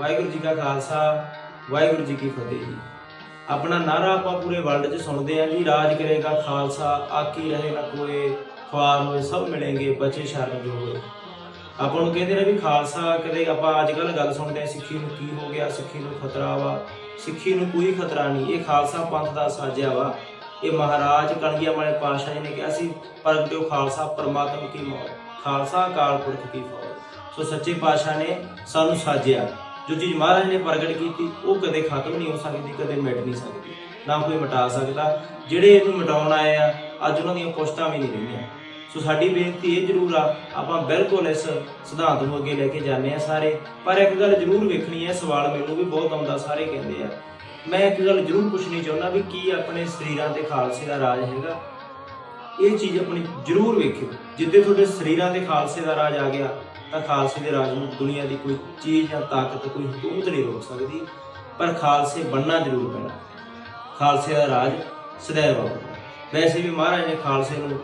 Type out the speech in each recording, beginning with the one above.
ਵਾਹਿਗੁਰੂ ਜੀ ਕਾ ਖਾਲਸਾ, ਵਾਹਿਗੁਰੂ ਜੀ ਕੀ ਫਤਿਹ ਜੀ। ਆਪਣਾ ਨਾਰਾ ਆਪਾਂ ਪੂਰੇ ਵਰਲਡ 'ਚ ਸੁਣਦੇ ਆਂ ਜੀ। ਰਾਜ ਕਰੇਗਾ ਖਾਲਸਾ ਆਕੀ ਰਹੇ ਨਾ ਕੋਏ ਖਵਾਰ ਹੋਏ, ਸਭ ਮਿਲेंगे ਬਚੇ ਸ਼ਰਨ ਜੋ ਆਪਾਂ ਨੂੰ ਕਹਿੰਦੇ ਨੇ ਵੀ ਖਾਲਸਾ, ਕਦੇ ਆਪਾਂ ਅੱਜ ਕੱਲ ਗੱਲ ਸੁਣਦੇ ਆਂ ਸਿੱਖੀ ਨੂੰ ਕੀ ਹੋ ਗਿਆ, ਸਿੱਖੀ ਨੂੰ ਖਤਰਾ ਵਾ। ਸਿੱਖੀ ਨੂੰ ਕੋਈ ਖਤਰਾ ਨਹੀਂ। ਇਹ ਖਾਲਸਾ ਪੰਥ ਦਾ ਸਾਜਿਆ ਵਾ। ਇਹ ਮਹਾਰਾਜ ਕਣਗੀਆਂ ਵਾਲੇ ਪਾਤਸ਼ਾਹ ਜੀ ਨੇ ਕਿਹਾ ਸੀ ਪ੍ਰਗਟਿਓ ਖਾਲਸਾ, ਪਰਮਾਤਮ ਕੀ ਮੌਤ, ਖਾਲਸਾ ਅਕਾਲ ਪੁਰਖ ਕੀ ਫੌਜ। ਸੋ ਸੱਚੇ ਪਾਤਸ਼ਾਹ ਨੇ ਸਾਨੂੰ ਸਾਜਿਆ। ਜੋ ਚੀਜ਼ ਮਹਾਰਾਜ ਨੇ ਪ੍ਰਗਟ ਕੀਤੀ, ਉਹ ਕਦੇ ਖਤਮ ਨਹੀਂ ਹੋ ਸਕਦੀ, ਕਦੇ ਮਿਟ ਨਹੀਂ ਸਕਦੀ। ਨਾ ਕੋਈ ਮਿਟਾ ਸਕਦਾ। ਜਿਹੜੇ ਇਹਨੂੰ ਮਿਟਾਉਣ ਆਏ ਆ, ਅੱਜ ਉਹਨਾਂ ਦੀਆਂ ਪੁਸ਼ਤਾਂ ਵੀ ਨਹੀਂ ਰਹੀਆਂ। ਸੋ ਸਾਡੀ ਬੇਨਤੀ ਇਹ ਜ਼ਰੂਰ ਆ, ਆਪਾਂ ਬਿਲਕੁਲ ਇਸ ਸਿਧਾਂਤ ਨੂੰ ਅੱਗੇ ਲੈ ਕੇ ਜਾਂਦੇ ਆ ਸਾਰੇ। ਪਰ ਇੱਕ ਗੱਲ ਜ਼ਰੂਰ ਵੇਖਣੀ ਹੈ ਸਵਾਲ ਮੈਨੂੰ ਵੀ ਬਹੁਤ ਆਉਂਦਾ, ਸਾਰੇ ਕਹਿੰਦੇ ਆ। ਮੈਂ ਇੱਕ ਗੱਲ ਜ਼ਰੂਰ ਪੁੱਛਣੀ ਚਾਹੁੰਦਾ ਵੀ ਕੀ ਆਪਣੇ ਸਰੀਰਾਂ ਤੇ ਖਾਲਸੇ ਦਾ ਰਾਜ ਹੈਗਾ? ਇਹ ਚੀਜ਼ ਆਪਣੀ ਜ਼ਰੂਰ ਵੇਖਿਓ। ਜਿੱਦੇ ਤੁਹਾਡੇ ਸਰੀਰਾਂ ਤੇ ਖਾਲਸੇ ਦਾ ਰਾਜ ਆ ਗਿਆ ਤਾਂ ਖਾਲਸੇ ਦੇ ਰਾਜ ਨੂੰ ਦੁਨੀਆ ਦੀ ਕੋਈ ਚੀਜ਼ ਜਾਂ ਤਾਕਤ, ਕੋਈ ਹਕੂਮਤ ਨਹੀਂ ਰੋਕ ਸਕਦੀ, ਪਰ ਖਾਲਸੇ ਬਣਨਾ ਜ਼ਰੂਰ ਪੈਣਾ। ਖਾਲਸੇ ਦਾ ਰਾਜ ਸਦੈਵ ਆਊਗਾ। ਵੈਸੇ ਵੀ ਮਹਾਰਾਜ ਨੇ ਖਾਲਸੇ ਨੂੰ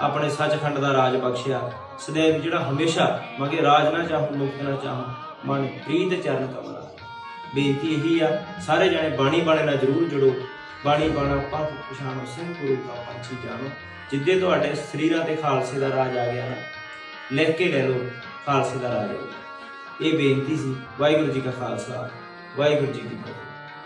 ਆਪਣੇ ਸੱਚਖੰਡ ਦਾ ਰਾਜ ਬਖਸ਼ਿਆ। ਸਦੈਵ ਜਿਹੜਾ ਹਮੇਸ਼ਾ ਮਗੇ ਰਾਜ ਨਾ ਚਾਹੂ ਮੁਕਤ ਨਾ ਚਾਹੂ, ਮਨ ਪ੍ਰੀਤ ਚਰਨ ਕਮਲਾ। ਬੇਨਤੀ ਇਹੀ ਆ, ਸਾਰੇ ਜਣੇ ਬਾਣੀ ਬਾਣੇ ਨਾਲ ਜ਼ਰੂਰ ਜੁੜੋ। ਬਾਣੀ ਬਾਣਾ ਪੰਥ, ਪਛਾਣੋ, ਸਿੰਘ, ਗੁਰੂ ਦਾ ਪੰਛੀ ਜਾਣੋ। ਜਿੱਦੇ ਤੁਹਾਡੇ ਸਰੀਰਾਂ ਤੇ ਖਾਲਸੇ ਦਾ ਰਾਜ ਆ ਗਿਆ ਨਾ, ਲਿਖ ਕੇ ਲੈ ਲਓ। ਖਾਲਸੇ ਦਾ ਰਾਜ ਆ ਇਹ ਬੇਨਤੀ ਸੀ ਵਾਹਿਗੁਰੂ ਜੀ ਕਾ ਖਾਲਸਾ, ਵਾਹਿਗੁਰੂ ਜੀ ਕੀ ਫਤਿਹ।